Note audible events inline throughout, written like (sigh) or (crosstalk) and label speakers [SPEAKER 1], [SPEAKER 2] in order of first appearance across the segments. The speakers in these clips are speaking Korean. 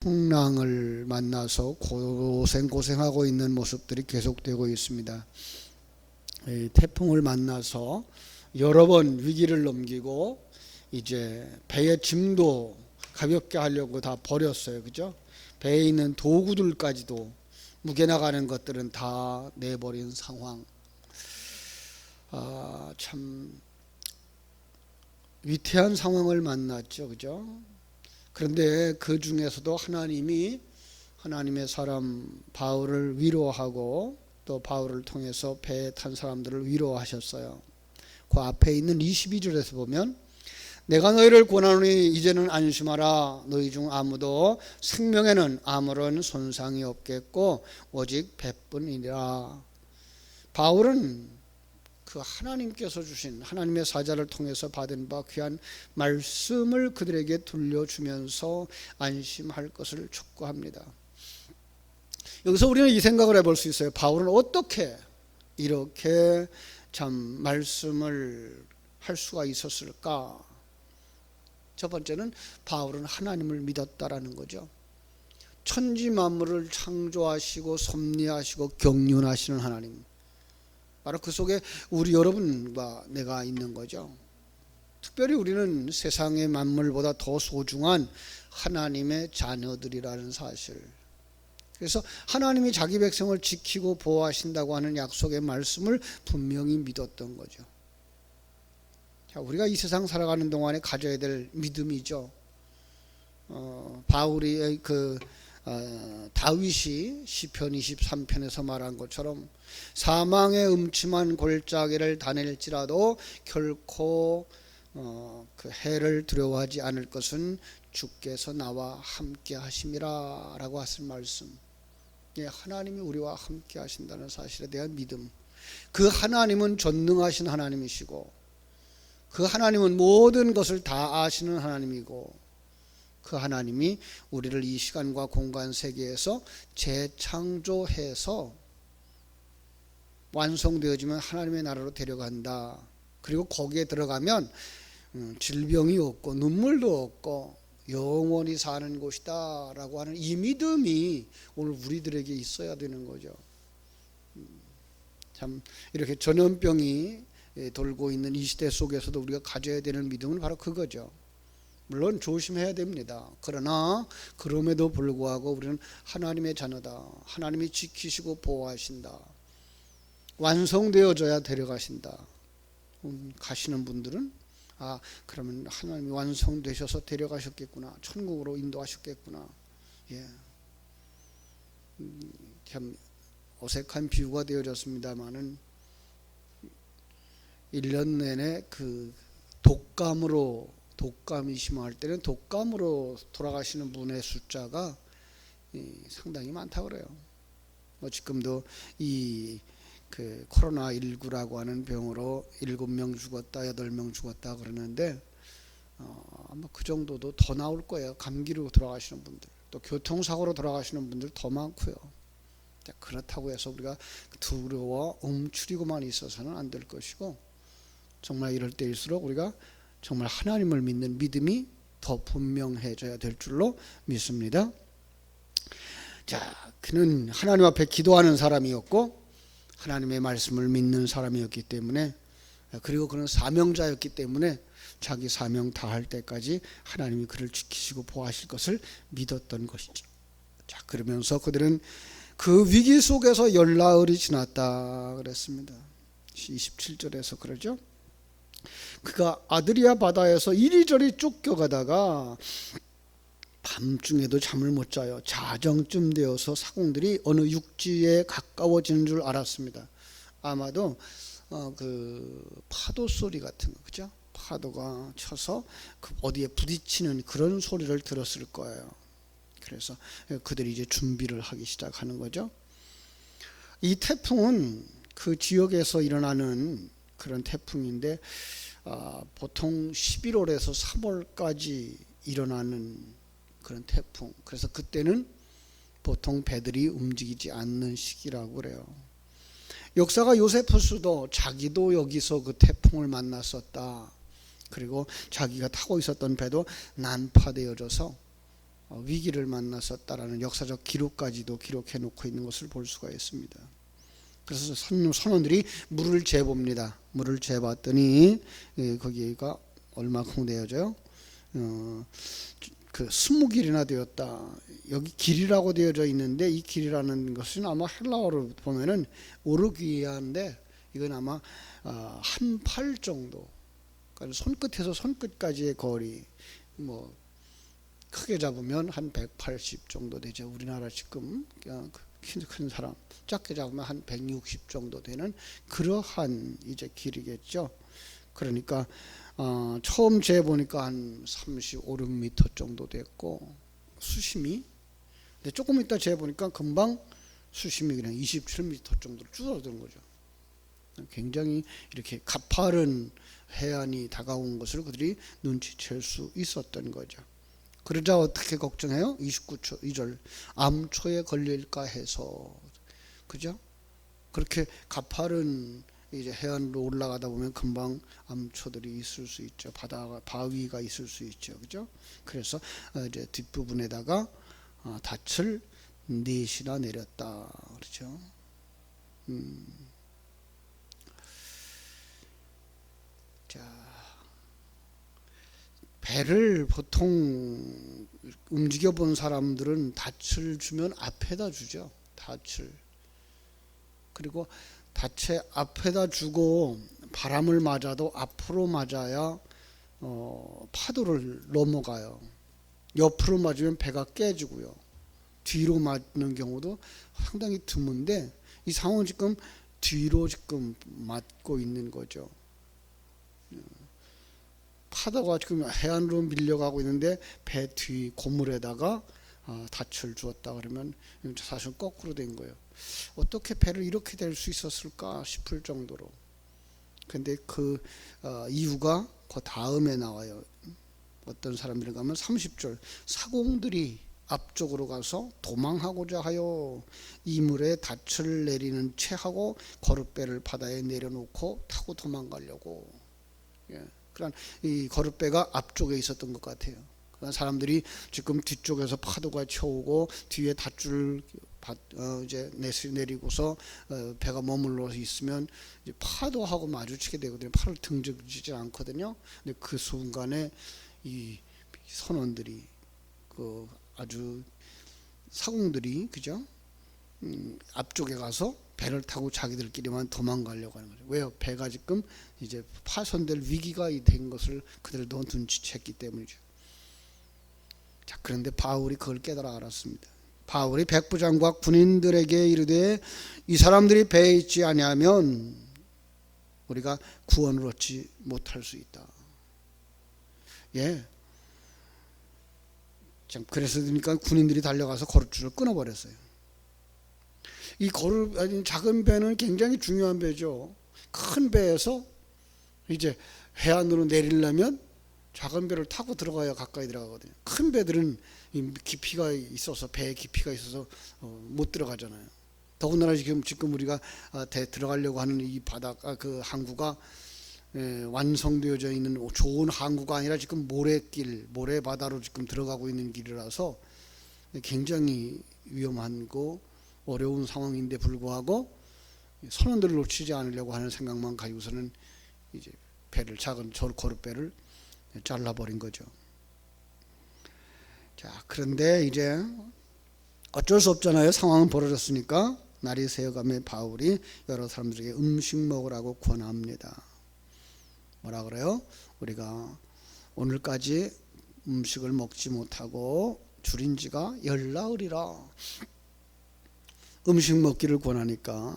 [SPEAKER 1] 풍랑을 만나서 고생 고생하고 있는 모습들이 계속되고 있습니다. 이 태풍을 만나서 여러 번 위기를 넘기고 이제 배의 짐도 가볍게 하려고 다 버렸어요. 그죠? 배에 있는 도구들까지도 무게 나가는 것들은 다 내버린 상황. 아, 참 위태한 상황을 만났죠. 그죠? 그런데 그 중에서도 하나님이 하나님의 사람 바울을 위로하고 또 바울을 통해서 배에 탄 사람들을 위로하셨어요. 그 앞에 있는 22절에서 보면 내가 너희를 권하노니 이제는 안심하라 너희 중 아무도 생명에는 아무런 손상이 없겠고 오직 배뿐이니라 바울은 그 하나님께서 주신 하나님의 사자를 통해서 받은 바 귀한 말씀을 그들에게 들려주면서 안심할 것을 촉구합니다. 여기서 우리는 이 생각을 해볼 수 있어요. 바울은 어떻게 이렇게 참 말씀을 할 수가 있었을까? 첫 번째는 바울은 하나님을 믿었다라는 거죠. 천지 만물을 창조하시고 섭리하시고 경륜하시는 하나님. 바로 그 속에 우리 여러분과 내가 있는 거죠. 특별히 우리는 세상의 만물보다 더 소중한 하나님의 자녀들이라는 사실. 그래서 하나님이 자기 백성을 지키고 보호하신다고 하는 약속의 말씀을 분명히 믿었던 거죠. 자, 우리가 이 세상 살아가는 동안에 가져야 될 믿음이죠. 어, 바울이 그 어, 다윗이 시편 23편에서 말한 것처럼 사망의 음침한 골짜기를 다닐지라도 결코 어, 그 해를 두려워하지 않을 것은 주께서 나와 함께 하심이라라고 하신 말씀. 예, 하나님이 우리와 함께 하신다는 사실에 대한 믿음. 그 하나님은 전능하신 하나님이시고 그 하나님은 모든 것을 다 아시는 하나님이고 그 하나님이 우리를 이 시간과 공간 세계에서 재창조해서 완성되어지면 하나님의 나라로 데려간다. 그리고 거기에 들어가면 음, 질병이 없고 눈물도 없고 영원히 사는 곳이다라고 하는 이 믿음이 오늘 우리들에게 있어야 되는 거죠. 음, 참 이렇게 전염병이 예, 돌고 있는 이 시대 속에서도 우리가 가져야 되는 믿음은 바로 그거죠. 물론 조심해야 됩니다. 그러나 그럼에도 불구하고 우리는 하나님의 자녀다. 하나님이 지키시고 보호하신다. 완성되어져야 데려가신다. 음, 가시는 분들은 아 그러면 하나님이 완성되셔서 데려가셨겠구나. 천국으로 인도하셨겠구나. 예. 음, 참 어색한 비유가 되어졌습니다만은 1년 내내 그 독감으로 독감이 심할 때는 독감으로 돌아가시는 분의 숫자가 상당히 많다 그래요. 뭐 지금도 이 그 코로나 19라고 하는 병으로 7명 죽었다, 8명 죽었다 그러는데 어, 아마 그 정도도 더 나올 거예요. 감기로 돌아가시는 분들, 또 교통사고로 돌아가시는 분들 더 많고요. 그렇다고 해서 우리가 두려워 움츠리고만 있어서는 안 될 것이고 정말 이럴 때일수록 우리가 정말 하나님을 믿는 믿음이 더 분명해져야 될 줄로 믿습니다. 자, 그는 하나님 앞에 기도하는 사람이었고 하나님의 말씀을 믿는 사람이었기 때문에 그리고 그는 사명자였기 때문에 자기 사명 다할 때까지 하나님이 그를 지키시고 보호하실 것을 믿었던 것이죠. 자, 그러면서 그들은 그 위기 속에서 열나흘이 지났다 그랬습니다. 27절에서 그러죠. 그가 아드리아 바다에서 이리저리 쫓겨가다가 밤중에도 잠을 못 자요. 자정쯤 되어서 사공들이 어느 육지에 가까워지는 줄 알았습니다. 아마도 어, 그 파도 소리 같은 거, 그죠? 파도가 쳐서 그 어디에 부딪히는 그런 소리를 들었을 거예요. 그래서 그들이 이제 준비를 하기 시작하는 거죠. 이 태풍은 그 지역에서 일어나는 그런 태풍인데 어, 보통 11월에서 3월까지 일어나는 그런 태풍. 그래서 그때는 보통 배들이 움직이지 않는 시기라고 그래요. 역사가 요세푸스도 자기도 여기서 그 태풍을 만났었다. 그리고 자기가 타고 있었던 배도 난파되어져서 어, 위기를 만났었다라는 역사적 기록까지도 기록해 놓고 있는 것을 볼 수가 있습니다. 그래서 선, 선원들이 물을 재봅니다. 물을 재봤더니 예, 거기가 얼마큼 되어져요? 어, 그 스무 길이나 되었다. 여기 길이라고 되어져 있는데 이 길이라는 것은 아마 헬라어로 보면은 오르기아인데 이건 아마 어, 한팔 정도. 그러니까 손끝에서 손끝까지의 거리 뭐 크게 잡으면 한 180 정도 되죠. 우리나라 지금 그냥 키 큰 사람 작게 잡으면 한 160 정도 되는 그러한 이제 길이겠죠. 그러니까 어, 처음 재 보니까 한 35, 6m 정도 됐고 수심이 근데 조금 있다 재 보니까 금방 수심이 그냥 27m 정도로 줄어드는 거죠. 굉장히 이렇게 가파른 해안이 다가온 것을 그들이 눈치챌 수 있었던 거죠. 그러자 어떻게 걱정해요? 29초 2절 암초에 걸릴까 해서 그죠? 그렇게 가파른 이제 해안으로 올라가다 보면 금방 암초들이 있을 수 있죠. 바다가 바위가 있을 수 있죠. 그죠? 그래서 어, 이제 뒷부분에다가 어, 닻을 넷이나 내렸다. 그렇죠? 음. 자, 배를 보통 움직여 본 사람들은 닻을 주면 앞에다 주죠. 닻을. 그리고 닻에 앞에다 주고 바람을 맞아도 앞으로 맞아야 어, 파도를 넘어가요. 옆으로 맞으면 배가 깨지고요. 뒤로 맞는 경우도 상당히 드문데 이 상황은 지금 뒤로 지금 맞고 있는 거죠. 파도가 지금 해안으로 밀려가고 있는데 배 뒤 고물에다가 어, 닻을 주었다 그러면 사실 거꾸로 된 거예요. 어떻게 배를 이렇게 될 수 있었을까 싶을 정도로. 근데 그 어, 이유가 그 다음에 나와요. 어떤 사람들이 가면 30절 사공들이 앞쪽으로 가서 도망하고자 하여 이물에 닻을 내리는 채 하고 거룻배를 바다에 내려놓고 타고 도망가려고. 예. 그러니까 이 거룻배가 앞쪽에 있었던 것 같아요. 그러니까 사람들이 지금 뒤쪽에서 파도가 쳐오고 뒤에 닷줄 어, 이제 내리고서 어, 배가 머물러 있으면 파도하고 마주치게 되거든요. 팔을 등지지 않거든요. 근데 그 순간에 이 선원들이 그 아주 사공들이 그죠? 음, 앞쪽에 가서 배를 타고 자기들끼리만 도망가려고 하는 거죠. 왜요? 배가 지금 이제 파손될 위기가 된 것을 그들도 눈치챘기 때문이죠. 자, 그런데 바울이 그걸 깨달아 알았습니다. 바울이 백부장과 군인들에게 이르되 이 사람들이 배에 있지 아니하면 우리가 구원을 얻지 못할 수 있다. 예. 참 그래서 그러니까 군인들이 달려가서 거룻줄을 끊어버렸어요. 이 거루 아니 작은 배는 굉장히 중요한 배죠. 큰 배에서 이제 해안으로 내리려면 작은 배를 타고 들어가야 가까이 들어가거든요. 큰 배들은 깊이가 있어서 배에 깊이가 있어서 어, 못 들어가잖아요. 더군다나 지금 지금 우리가 아, 대 들어가려고 하는 이 바닷가 그 항구가 예, 완성되어져 있는 좋은 항구가 아니라 지금 모래길 모래바다로 지금 들어가고 있는 길이라서 굉장히 위험하고 어려운 상황인데 불구하고 선원들을 놓치지 않으려고 하는 생각만 가지고서는 이제 배를 작은 저 거룻배를 잘라버린 거죠. 자, 그런데 이제 어쩔 수 없잖아요. 상황은 벌어졌으니까 날이 새어가며 바울이 여러 사람들에게 음식 먹으라고 권합니다. 뭐라 그래요? 우리가 오늘까지 음식을 먹지 못하고 줄인 지가 열나흘이라 음식 먹기를 권하니까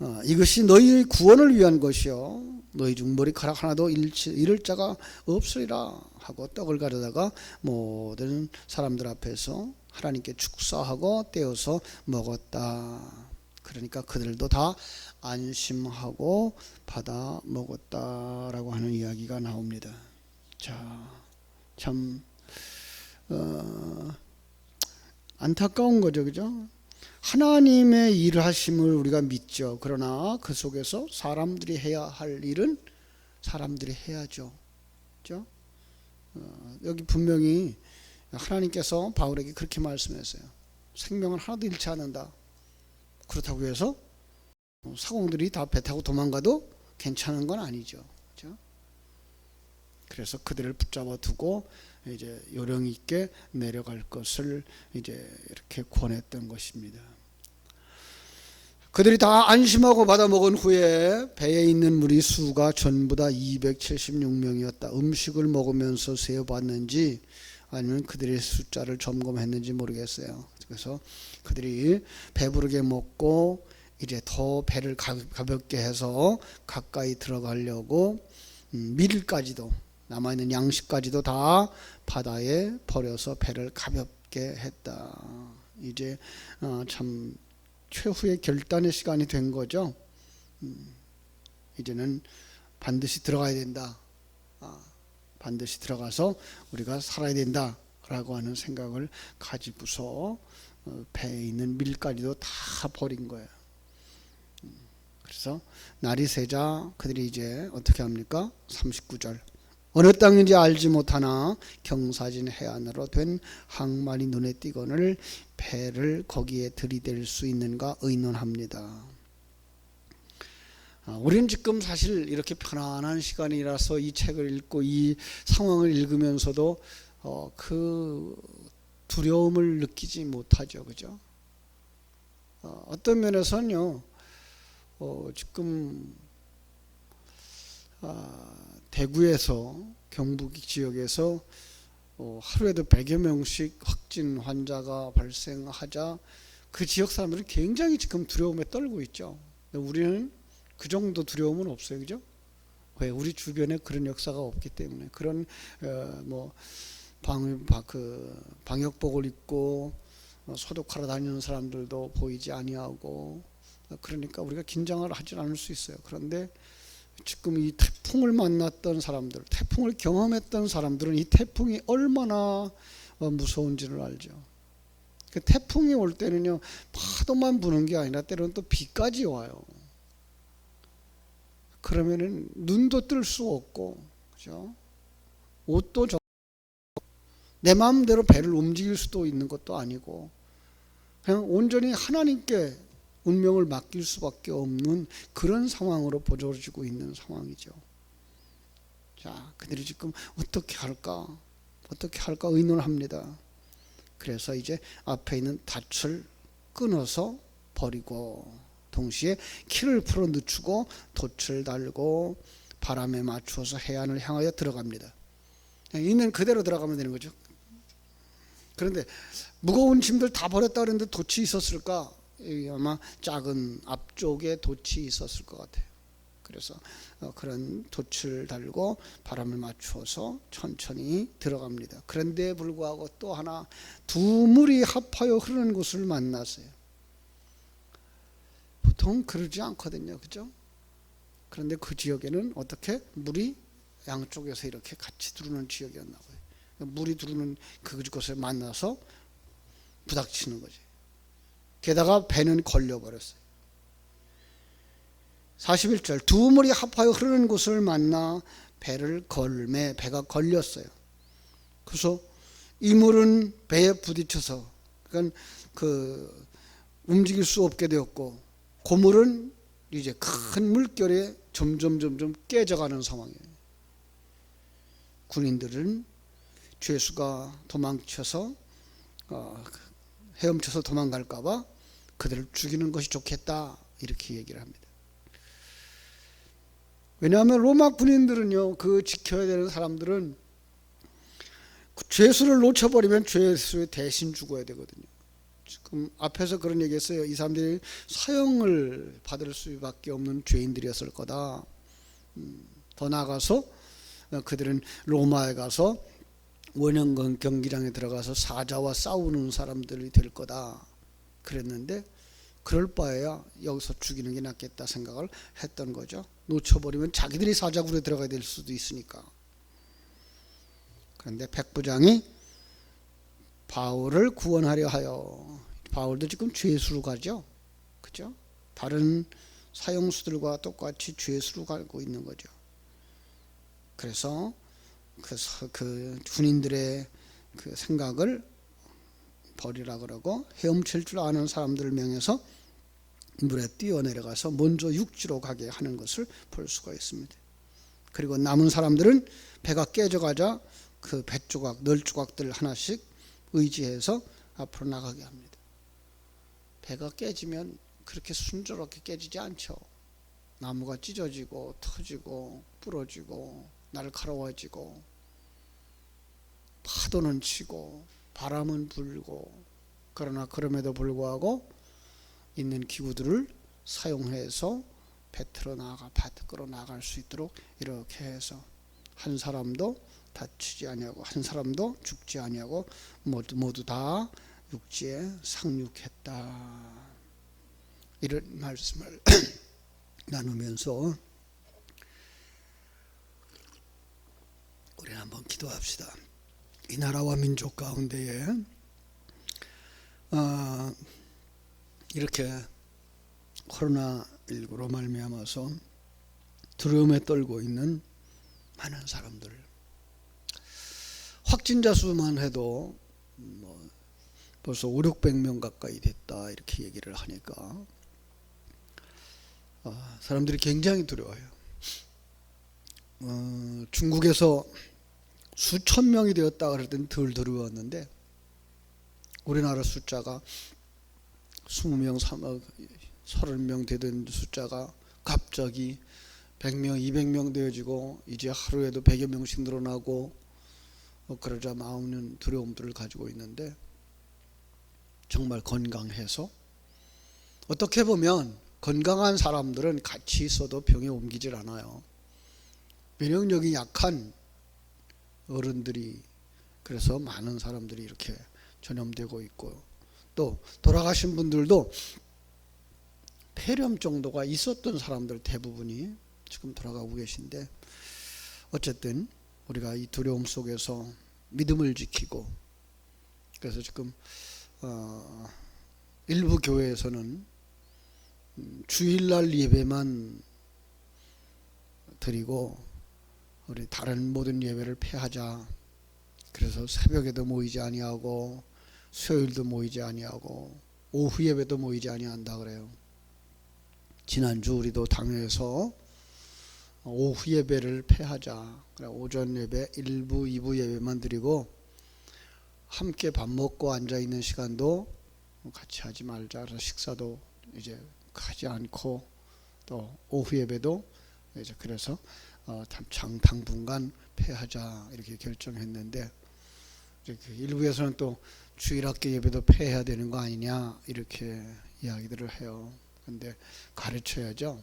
[SPEAKER 1] 어, 이것이 너희의 구원을 위한 것이요 너희 중 머리카락 하나도 잃지, 잃을 자가 없으리라 하고 떡을 가져다가 모든 사람들 앞에서 하나님께 축사하고 떼어서 먹었다. 그러니까 그들도 다 안심하고 받아 먹었다라고 하는 이야기가 나옵니다. 자, 참 어, 안타까운 거죠, 그죠? 하나님의 일하심을 우리가 믿죠. 그러나 그 속에서 사람들이 해야 할 일은 사람들이 해야죠. 그죠? 어, 여기 분명히 하나님께서 바울에게 그렇게 말씀했어요. 생명은 하나도 잃지 않는다. 그렇다고 해서 사공들이 다 배 타고 도망가도 괜찮은 건 아니죠. 그렇죠? 그래서 그들을 붙잡아 두고 이제 요령 있게 내려갈 것을 이제 이렇게 권했던 것입니다. 그들이 다 안심하고 받아 먹은 후에 배에 있는 무리 수가 전부 다 276명이었다. 음식을 먹으면서 세어 봤는지 아니면 그들의 숫자를 점검했는지 모르겠어요. 그래서 그들이 배부르게 먹고 이제 더 배를 가볍게 해서 가까이 들어가려고 음, 밀까지도 남아있는 양식까지도 다 바다에 버려서 배를 가볍게 했다. 이제 어, 참 최후의 결단의 시간이 된 거죠. 음, 이제는 반드시 들어가야 된다. 아, 반드시 들어가서 우리가 살아야 된다라고 하는 생각을 가지고서 어, 배에 있는 밀가지도 다 버린 거예요. 음, 그래서 날이 새자 그들이 이제 어떻게 합니까? 39절. 어느 땅인지 알지 못하나 경사진 해안으로 된 항만이 눈에 띄거늘 배를 거기에 들이댈 수 있는가 의논합니다. 아, 우리는 지금 사실 이렇게 편안한 시간이라서 이 책을 읽고 이 상황을 읽으면서도 어, 그 두려움을 느끼지 못하죠, 그죠? 어, 어떤 면에서는요, 어, 지금 아, 대구에서 경북 지역에서 어, 하루에도 100여 명씩 확진 환자가 발생하자 그 지역 사람들은 굉장히 지금 두려움에 떨고 있죠. 우리는 그 정도 두려움은 없어요, 그죠? 왜 우리 주변에 그런 역사가 없기 때문에 그런 어, 뭐 방, 그 방역복을 입고 어, 소독하러 다니는 사람들도 보이지 아니하고 그러니까 우리가 긴장을 하지 않을 수 있어요. 그런데 지금 이 태풍을 만났던 사람들, 태풍을 경험했던 사람들은 이 태풍이 얼마나 어, 무서운지를 알죠. 그 태풍이 올 때는요 파도만 부는 게 아니라 때로는 또 비까지 와요. 그러면은 눈도 뜰 수 없고, 그죠? 옷도 내 마음대로 배를 움직일 수도 있는 것도 아니고, 그냥 온전히 하나님께 운명을 맡길 수밖에 없는 그런 상황으로 보여지고 있는 상황이죠. 자, 그들이 지금 어떻게 할까? 어떻게 할까 의논합니다. 그래서 이제 앞에 있는 닻을 끊어서 버리고 동시에 키를 풀어 늦추고 돛을 달고 바람에 맞추어서 해안을 향하여 들어갑니다. 있는 그대로 들어가면 되는 거죠. 그런데 무거운 짐들 다 버렸다 그랬는데 돛이 있었을까? 아마 작은 앞쪽에 돛이 있었을 것 같아요. 그래서 어, 그런 돛을 달고 바람을 맞추어서 천천히 들어갑니다. 그런데 불구하고 또 하나 두 물이 합하여 흐르는 곳을 만났어요. 보통 그러지 않거든요. 그죠? 그런데 그 지역에는 어떻게 물이 양쪽에서 이렇게 같이 두르는 지역이었나 봐요. 물이 두르는 그곳에 만나서 부닥치는 거지. 게다가 배는 걸려버렸어요. 41절 두 물이 합하여 흐르는 곳을 만나 배를 걸매 배가 걸렸어요. 그래서 이 물은 배에 부딪혀서 그러니까 그 움직일 수 없게 되었고 고물은 이제 큰 물결에 점점 점점 깨져가는 상황이에요. 군인들은 죄수가 도망쳐서 어, 헤엄쳐서 도망갈까봐 그들을 죽이는 것이 좋겠다 이렇게 얘기를 합니다. 왜냐하면 로마 군인들은요 그 지켜야 되는 사람들은 그 죄수를 놓쳐버리면 죄수의 대신 죽어야 되거든요. 지금 앞에서 그런 얘기했어요. 이 사람들이 사형을 받을 수밖에 없는 죄인들이었을 거다. 음, 더 나아가서 그들은 로마에 가서 원형건 경기장에 들어가서 사자와 싸우는 사람들이 될 거다. 그랬는데 그럴 바에야 여기서 죽이는 게 낫겠다 생각을 했던 거죠. 놓쳐버리면 자기들이 사자굴에 들어가야 될 수도 있으니까. 그런데 백부장이 바울을 구원하려 하여 바울도 지금 죄수로 가죠. 그죠? 다른 사형수들과 똑같이 죄수로 가고 있는 거죠. 그래서 그, 그 군인들의 그 생각을 버리라 그러고 헤엄칠 줄 아는 사람들을 명해서 물에 뛰어내려가서 먼저 육지로 가게 하는 것을 볼 수가 있습니다. 그리고 남은 사람들은 배가 깨져가자 그 배 조각, 널 조각들 하나씩 의지해서 앞으로 나가게 합니다. 배가 깨지면 그렇게 순조롭게 깨지지 않죠. 나무가 찢어지고 터지고 부러지고 날카로워지고 파도는 치고 바람은 불고 그러나 그럼에도 불구하고 있는 기구들을 사용해서 배틀어 나가 밖으로 나갈 수 있도록 이렇게 해서 한 사람도 다치지 아니하고 한 사람도 죽지 아니하고 모두 모두 다 육지에 상륙했다. 이런 말씀을 (clears throat) 나누면서 우리 한번 기도합시다. 이 나라와 민족 가운데에 아, 이렇게 코로나 19로 말미암아서 두려움에 떨고 있는 많은 사람들 확진자 수만 해도 뭐 벌써 5, 600명 가까이 됐다 이렇게 얘기를 하니까 아, 사람들이 굉장히 두려워요. 어, 중국에서 수천 명이 되었다 그럴 땐덜 두려웠는데 우리나라 숫자가 20명, 30명 되던 숫자가 갑자기 100명, 200명 되어지고 이제 하루에도 100여 명씩 늘어나고 어, 그러자 마음은 두려움들을 가지고 있는데 정말 건강해서 어떻게 보면 건강한 사람들은 같이 있어도 병이 옮기질 않아요. 면역력이 약한 어른들이 그래서 많은 사람들이 이렇게 전염되고 있고 또 돌아가신 분들도 폐렴 정도가 있었던 사람들 대부분이 지금 돌아가고 계신데 어쨌든 우리가 이 두려움 속에서 믿음을 지키고 그래서 지금 어, 일부 교회에서는 음, 주일날 예배만 드리고 우리 다른 모든 예배를 폐하자. 그래서 새벽에도 모이지 아니하고 수요일도 모이지 아니하고 오후 예배도 모이지 아니한다 그래요. 지난주 우리도 당회에서 오후 예배를 폐하자. 그래 오전 예배 1부, 2부 예배만 드리고 함께 밥 먹고 앉아 있는 시간도 같이 하지 말자. 그래서 식사도 이제 하지 않고 또 오후 예배도 이제 그래서 어, 장 당분간 폐하자 이렇게 결정했는데 그 일부에서는 또 주일학교 예배도 폐해야 되는 거 아니냐 이렇게 이야기들을 해요. 근데 가르쳐야죠.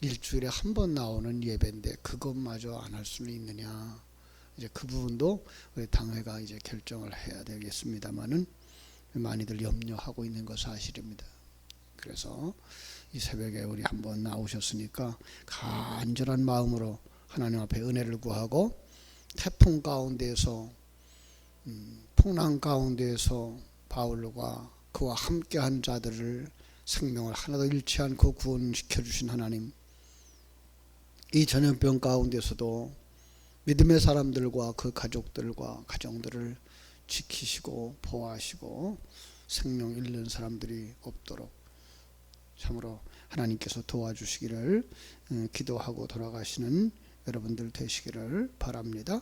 [SPEAKER 1] 일주일에 한 번 나오는 예배인데 그것마저 안 할 수는 있느냐. 이제 그 부분도 우리 당회가 이제 결정을 해야 되겠습니다만은 많이들 염려하고 있는 것 사실입니다. 그래서 이 새벽에 우리 한번 나오셨으니까 간절한 마음으로 하나님 앞에 은혜를 구하고 태풍 가운데에서 음, 풍랑 가운데에서 바울과 그와 함께한 자들을 생명을 하나도 잃지 않고 구원시켜 주신 하나님 이 전염병 가운데서도 믿음의 사람들과 그 가족들과 가정들을 지키시고 보호하시고 생명 잃는 사람들이 없도록 참으로 하나님께서 도와주시기를 음, 기도하고 돌아가시는 여러분들 되시기를 바랍니다.